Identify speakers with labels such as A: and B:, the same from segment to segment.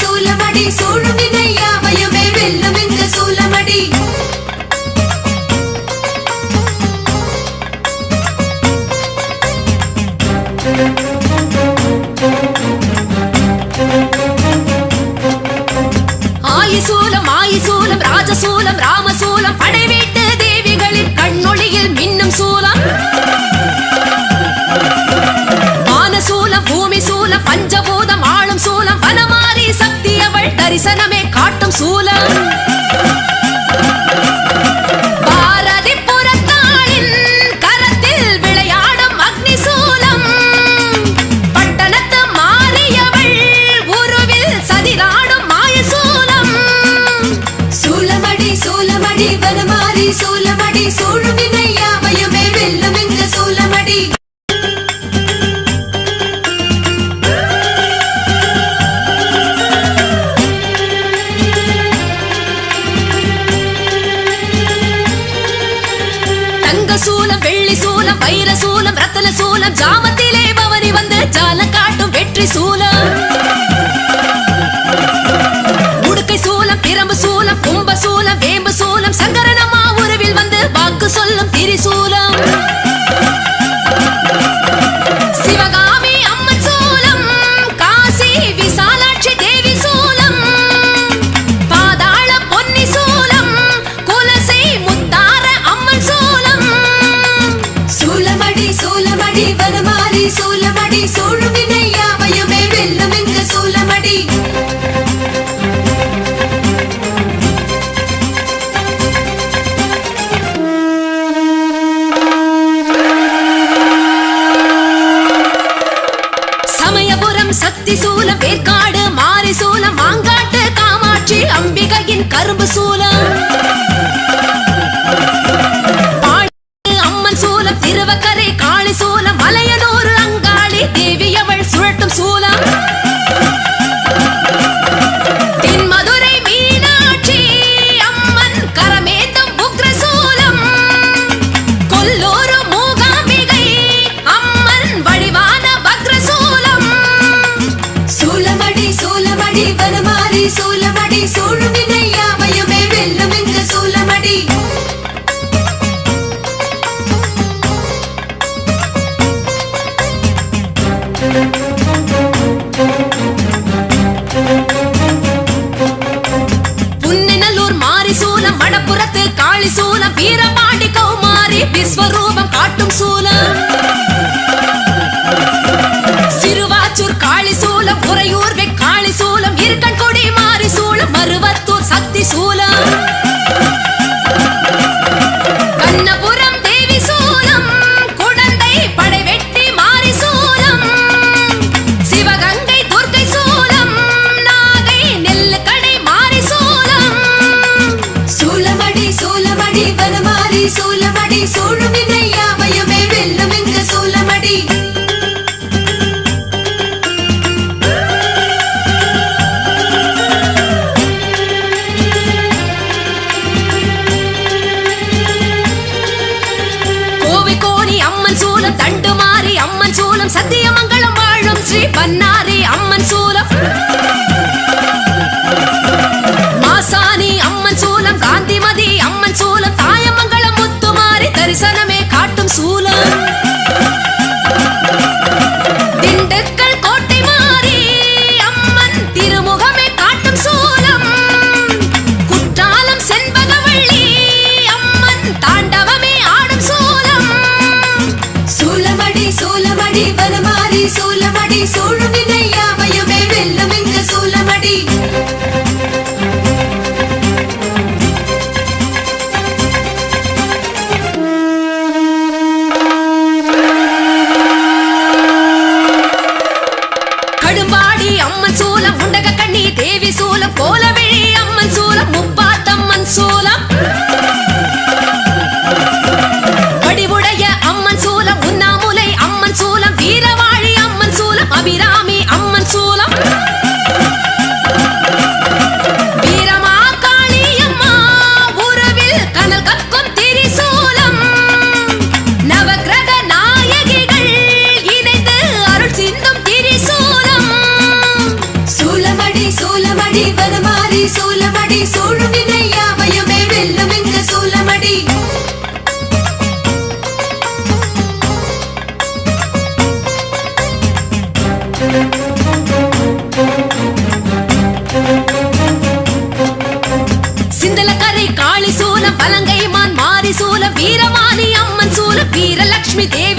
A: சூழவடி சூழும் வினை யாவையுமே வெல்லும் தலமாறி சூலமடி சூழும்
B: வினை யாவையுமே கடவக்கரை காளி சூலம் மலையனூர் அங்காளி தேவியவள் சுழட்டும் சூலம்.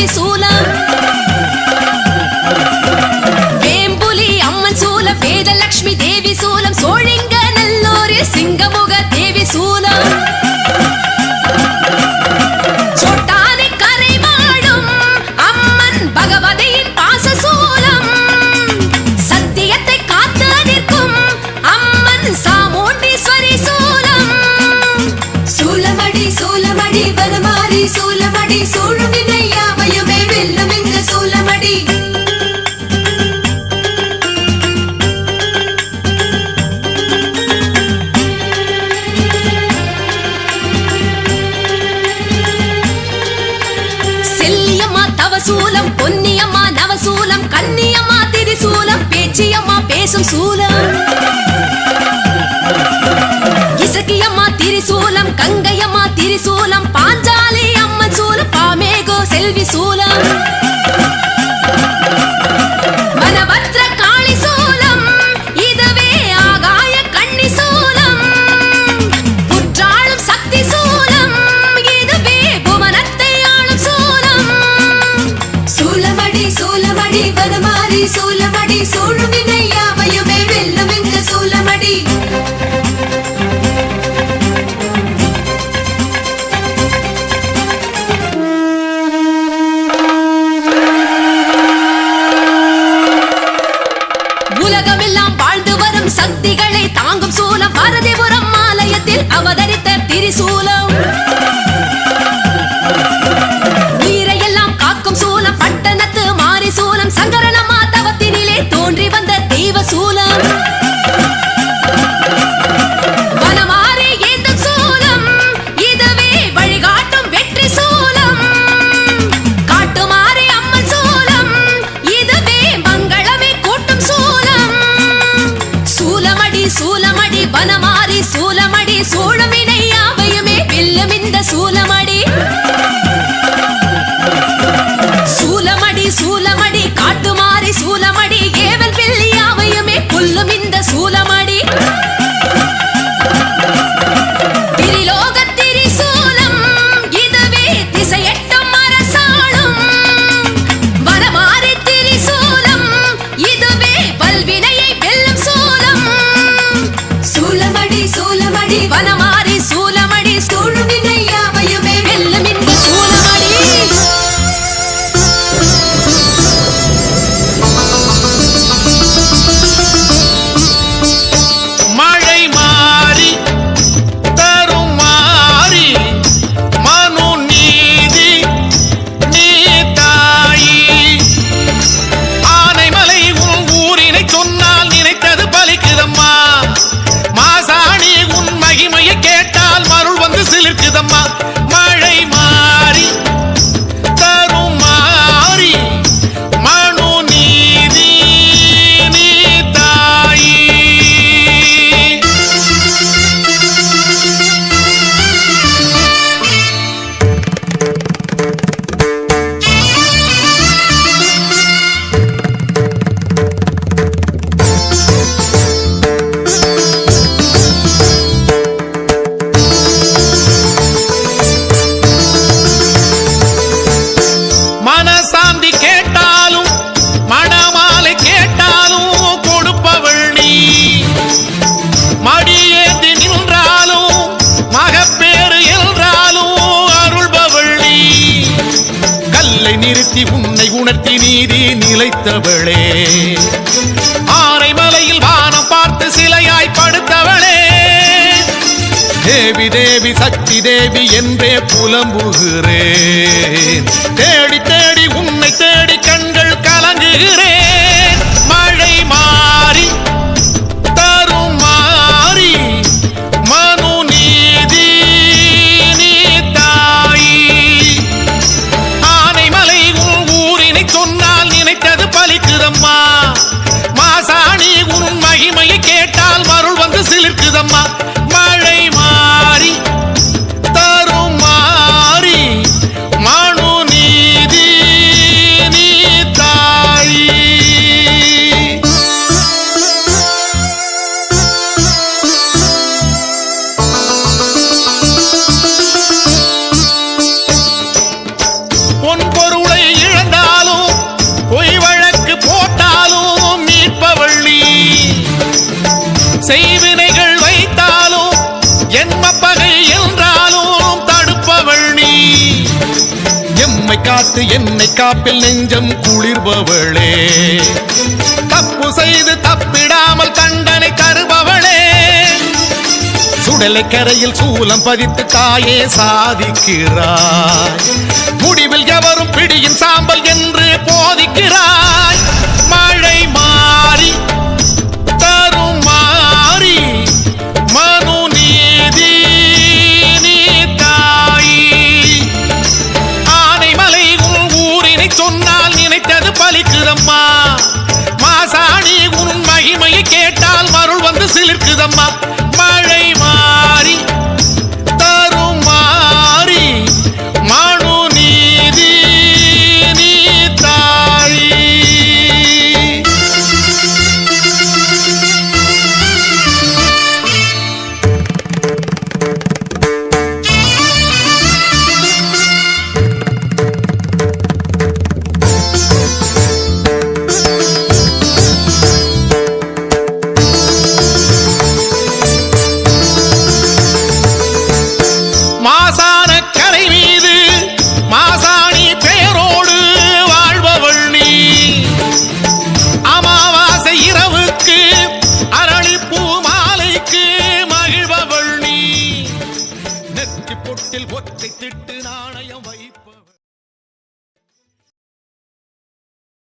B: serviço சூலம் பொன்னியம்மா நவசூலம் கன்னியம்மா திரிசூலம் பேச்சியம்மா பேசும் சூலம். இசக்கியம்மா திரிசூலம் கங்கையம்மா திரிசூலம் உலகமெல்லாம் வாழ்ந்து வரும் சக்திகளை தாங்கும் சூலம் பாரதிபுரம் ஆலயத்தில் அவதரித்த திரிசூலம்.
C: சாந்தி கேட்டாலும் மணமாலை கேட்டாலும் கொடுப்பவள் நீ. மடியேந்தி நின்றாலும் மகப்பேறு என்றாலும் அருள்பவள் நீ. கல்லை நிறுத்தி உன்னை உணர்த்தி நீதி நிலைத்தவள் சக்தி தேவி என்றே புலம்புகிறேன். தேடி தேடி உன்னை தேடி கண் செய்வினைகள் வைத்தாலும் என்ம பகை என்றாலும் தடுப்பவள் நீ. எம்மை காத்து என்னை காப்பில் நெஞ்சம் குளிர்பவளே. தப்பு செய்து தப்பிடாமல் தண்டனை தருபவளே. சுடலை கரையில் சூலம் பதித்து தாயே சாதிக்கிறாய்.